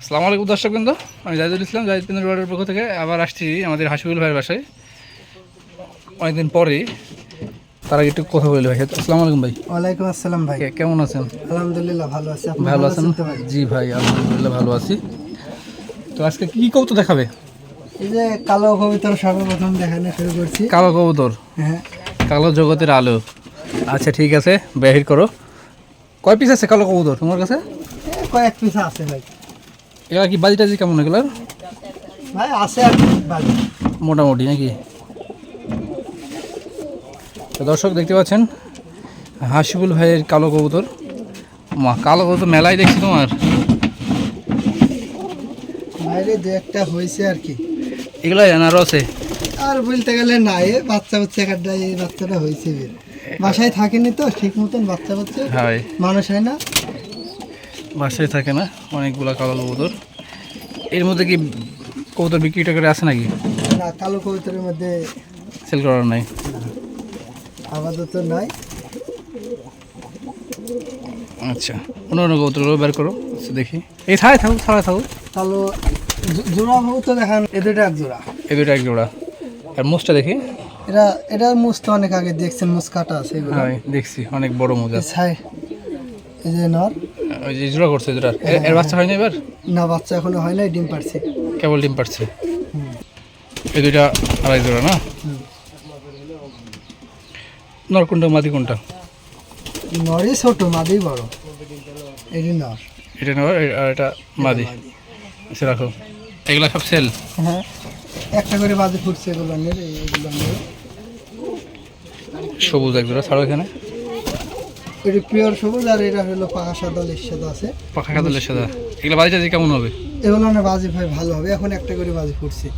আসসালামু আলাইকুম দর্শক বিন্দু আমি জাহিদুল ইসলাম জাহিদ বিন্দু রোডের পক্ষ থেকে আবার আসছি আমাদের হাসিবুল ভাইয়ের বাসায়। অনেকদিন পরে তার আগে একটু কথা বলি ভাই। আসসালামু আলাইকুম ভাই। ওয়ালাইকুম আসসালাম ভাই। কেমন আছেন? আলহামদুলিল্লাহ ভালো আছি। আপনি ভালো আছেন? জি ভাই আলহামদুলিল্লাহ ভালো আছি। তো আজকে কি কৌতো দেখাবে? এই যে কালো কবিতার সর্বপ্রথম দেখানো শুরু করছি। কালো কবুতর? হ্যাঁ। কালো জগতের আলো। আচ্ছা ঠিক আছে বেহির করো। কয় পিস আছে কালো কবুতর তোমার কাছে? কয়েক পিস আছে ভাই। এগুলা কি বাজি টাজি কেমন এগুলার? ভাই আছে আর বাজি। মোটামুটি নাকি? তো দর্শক দেখতে পাচ্ছেন হাসিবুল ভাইয়ের কালো কবুতর। মা কালো কবুতর মেলায় দেখছি তোমার। বাইরে দু একটা হয়েছে আর কি। এগুলো আছে আর বলতে গেলে না এ বাচ্চা বাচ্চা কাটা এই বাচ্চাটা হয়েছে বের বাসায় থাকেনি তো ঠিক মতন বাচ্চা বাচ্চা হয়। মানুষ হয় না। বাসায় থাকে না অনেকগুলো কালো কবুতর। এর মধ্যে কি কবুতর বিক্রি করে আছে নাকি? না কালো কবিতার মধ্যে সেল করার নাই। আপাতত নাই। আচ্ছা অন্য অন্য কবুতরগুলো বের করো দেখি। এই ছাড়াই থাকুক ছাড়াই থাকুক কালো জোড়া হোক তো দেখান এ দুটো এক জোড়া। এই দুটো এক জোড়া। আর মোষটা দেখি। এরা এটা মুস তো অনেক আগে দেখছেন মুস কাটা আছে এগুলো। হ্যাঁ দেখছি অনেক বড় মোজা এই ছাই এই যে নর। ওই যে জোড়া করছে জোড়ার এর- এর বাচ্চা হয়নি এবার? না বাচ্চা এখনও হয় নাই ডিম পারছে কেবল ডিম পাচ্ছে এই দুইটা আড়াই জোড়া না? নর কোনটা মাদি কোনটা? নরই ছোট মাদি বড়। এটি নর। এটা নর আর এটা মাদি। আচ্ছা রাখো। এগুলা সব সেল? হ্যাঁ। একটা করে বাজে ফুটছে এগুলো সবুজ এক জোড়া ছাড়ো এখানে। এটি পিওর সবুজ আর এটা হলো পাকা সাদা লেস সাদা আছে। পাখা কাতলের সাদা। এগুলা বাড়িটা যে কেমন হবে? এগুলো না বাজি ভাই ভালো হবে। এখন একটা করে বাজি ফুটছে।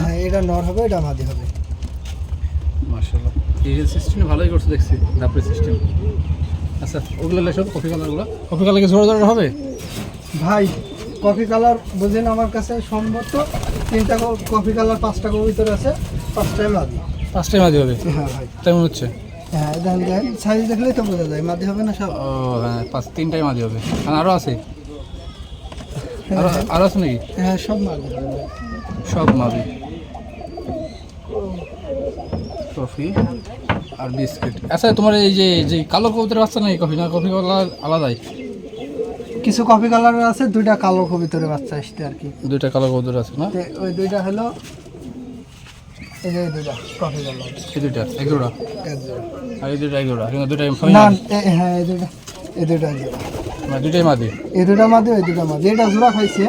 হ্যাঁ এটা নর হবে এটা মাদি হবে। মাশাআল্লাহ। সিস্টেম ভালোই করছে দেখছি দাপড়ি সিস্টেম আচ্ছা ওগুলো লেসব কফি কালারগুলো কফি কালার কি জোড়া জোড়া হবে? ভাই কফি কালার বুঝেন আমার কাছে সম্ভবত তিনটা কফি কালার পাঁচটা কবিতর আছে পাঁচটাই মাদি। পাঁচটাই মাদি হবে? হ্যাঁ ভাই। তেমন হচ্ছে? হ্যাঁ দেখেন দেখেন সাইজ দেখলেই তো বোঝা যায় মাদি হবে না সব? ও হ্যাঁ পাঁচ তিনটাই মাদি হবে। আর আরও আছে? আরও আরও আছে নাকি? হ্যাঁ সব মাদি সব মাদি। কফি আর বিস্কিট। আচ্ছা তোমার এই যে যে কালো কবুতরের বাচ্চা নাকি কফি? না কফি কালার আলাদাই। কিছু কফি কালারের আছে দুইটা কালো কবিতরের বাচ্চা আসছে আর কি। দুইটা কালো কবুতর আছে না? ওই দুইটা হলো এই যে দুইটা কফি কালার এই দুইটা এক জোড়া এক জোড়া। আর এই দুইটা এক জোড়া কিন্তু দুইটাই না হ্যাঁ এই দুইটা এই দুইটা এক জোড়া দুইটাই মাদি। এই দুইটা মাদি ওই দুইটা মাদি। এটা জোড়া খাইছে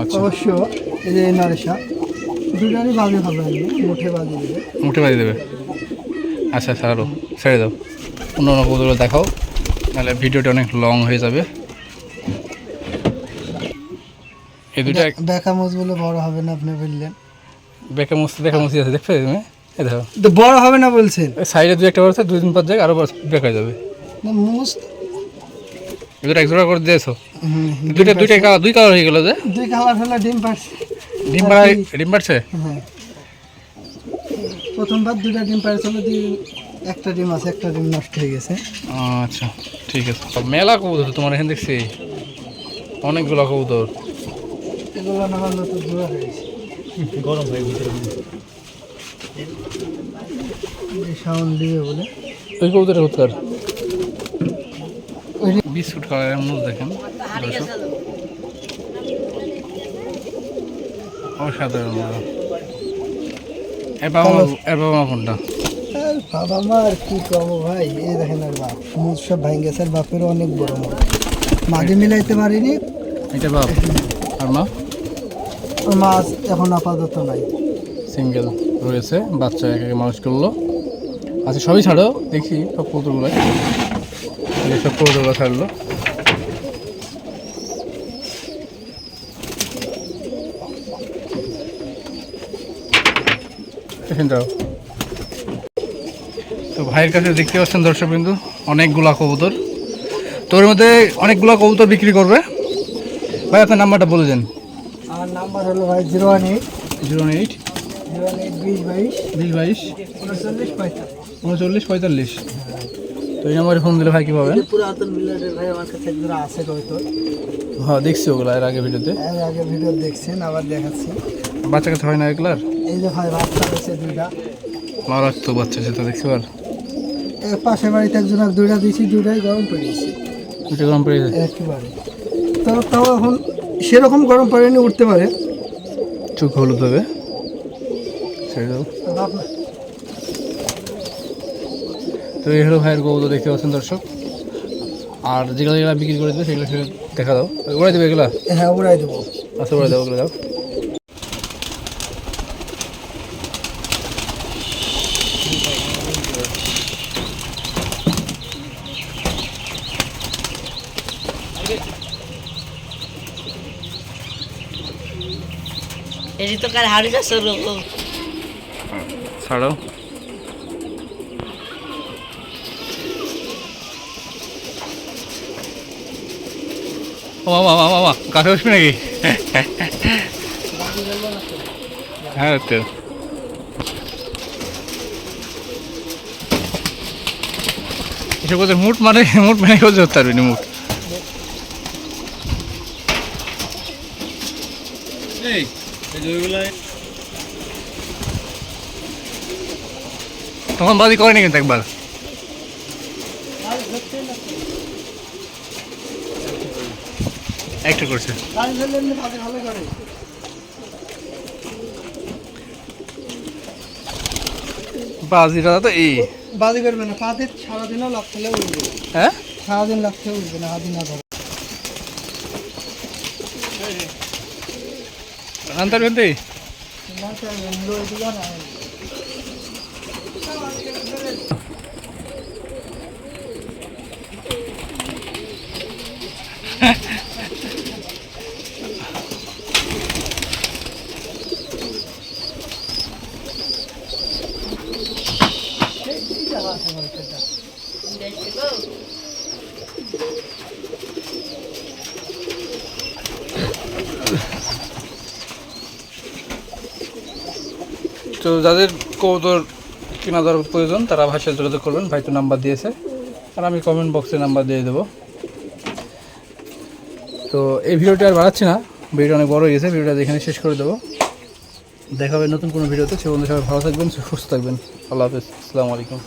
আচ্ছা। অবশ্য এই যে এই নারেশা দুইটারই বাজি হবে মুঠে বাজি দেবে। মুঠে বাজি দেবে। আচ্ছা ছাড়ো ছেড়ে দাও। অন্য অন্য কবুতরগুলো দেখাও নাহলে ভিডিওটা অনেক লং হয়ে যাবে। এই এক- বেকা মুজগুলো বড় হবে না আপনি বললেন। বেকা মস্তি দেখা মস্তি আছে দেখবে তুমি এই দেখো। তো বড় হবে না বলছেন? সাইডে দুই একটা আছে দুই দিন পর যাক আরও বেক যাবে। না মুজ দুটো এক জোড়া করে দিয়েছ? হুম, দুইটা কালার দুই কালার হয়ে গেল যে? দুই কালার হলে ডিম পারছে ডিম পাড়ায় ডিম পাড়ছে? হ্যাঁ। প্রথমবার দুইটা ডিম পারছিল দুই একটা ডিম আছে একটা ডিম নষ্ট হয়ে গেছে। আচ্ছা ঠিক আছে। মেলা কবুতর তোমার এখানে দেখছি। অনেকগুলো কবুতর। এগুলো না হলে তো জোড়া গরম হয়ে গেছে সাউন্ড দিবে বলে। ওই কবুতরের উত্তর। বিস্কুট কালারের দেখেন অসাধারণ। বাবা মা- বাবা মা আর কি কব ভাই এই দেখেন আর বাপ। মুখ সব ভাঙ গেছে আর বাপেরও অনেক বড় মাঝে মিলাইতে পারিনি। এটা বাপ। আর মা? মাছ এখন আপাতত নাই। সিঙ্গেল রয়েছে, বাচ্চা এক মানুষ করল। আচ্ছা সবই ছাড়ো, দেখি সব কৌতুকগুলো সব কৌতুকগুলো ছাড়লো। তো ভাইয়ের কাছে দেখতে পাচ্ছেন দর্শক বিন্দু অনেকগুলা কবুতর। তো ওর মধ্যে অনেকগুলা কবুতর বিক্রি করবে। ভাই, আপনার নাম্বারটা বলে দেন। নাম্বার হলো ভাই zero one eight. Zero eight. Zero one eight বিশ বাইশ। বিশ বাইশ। উনচল্লিশ পঁয়তাল্লিশ। উনচল্লিশ পঁয়তাল্লিশ। তো এই নম্বরে ফোন দিলে ভাই কী পাবেন? পুরাতন মিলারের ভাই আমার কাছে একজন আছে হয়তো। হ্যাঁ দেখছি ওগুলো এর আগে ভিডিওতে। এর আগে ভিডিও দেখছেন আবার দেখাচ্ছি। বাচ্চা কাছে হয় না এগুলার? এই যে ভাই বাচ্চা রয়েছে দুইটা। মারাত্মক বাচ্চা সেটা দেখতে পার পাশের বাড়িতে একজন আর দুইটা দিয়েছি দুইটাই গরম পড়ে গেছে। দুটো গরম পড়ে যায় একেবারে। তো তাও এখন সেরকম গরম পড়েনি উঠতে পারে। চোখ হলুদ হবে। তো এই হলো ভাইয়ের গৌদ দেখতে পাচ্ছেন দর্শক। আর যেগুলো যেগুলো বিক্রি করে দেবে সেগুলো সেগুলো দেখা দাও। ওরাই দেবে এগুলা? হ্যাঁ উড়াই দেবো। আচ্ছা ওরা দাও ওগুলো দাও। এটি তো কার হাড়ি যাচ্ছে ছাড়াও ও মামা মামা মামা কাছে বসবি নাকি? হ্যাঁ তো। এসব মুট মানে মুট মানে কেউ ধরতে পারবি না মুট তখন বাদি করেনি কিন্তু একবার। একটা করছে। করে বাজিটা তো এই। বাজি করবে না পাতে সারাদিনও লাভ খেলে উঠবে হ্যাঁ? সারাদিন লাভ খেলে উঠবে না হাতি না। ধরে అంతా ఉంది তো যাদের কৌতর কেনা দরকার প্রয়োজন, তারা ভাষায় যোগাযোগ করবেন, ভাই তো নাম্বার দিয়েছে। আর আমি কমেন্ট বক্সে নাম্বার দিয়ে দেবো। তো এই ভিডিওটি আর বাড়াচ্ছি না ভিডিও অনেক বড় হয়ে গেছে, ভিডিওটা এখানে শেষ করে দেবো। দেখা হবে নতুন কোনো ভিডিওতে, সে বন্ধু সবাই ভালো থাকবেন, সুস্থ থাকবেন। আল্লাহ হাফিজ, আসসালামু আলাইকুম।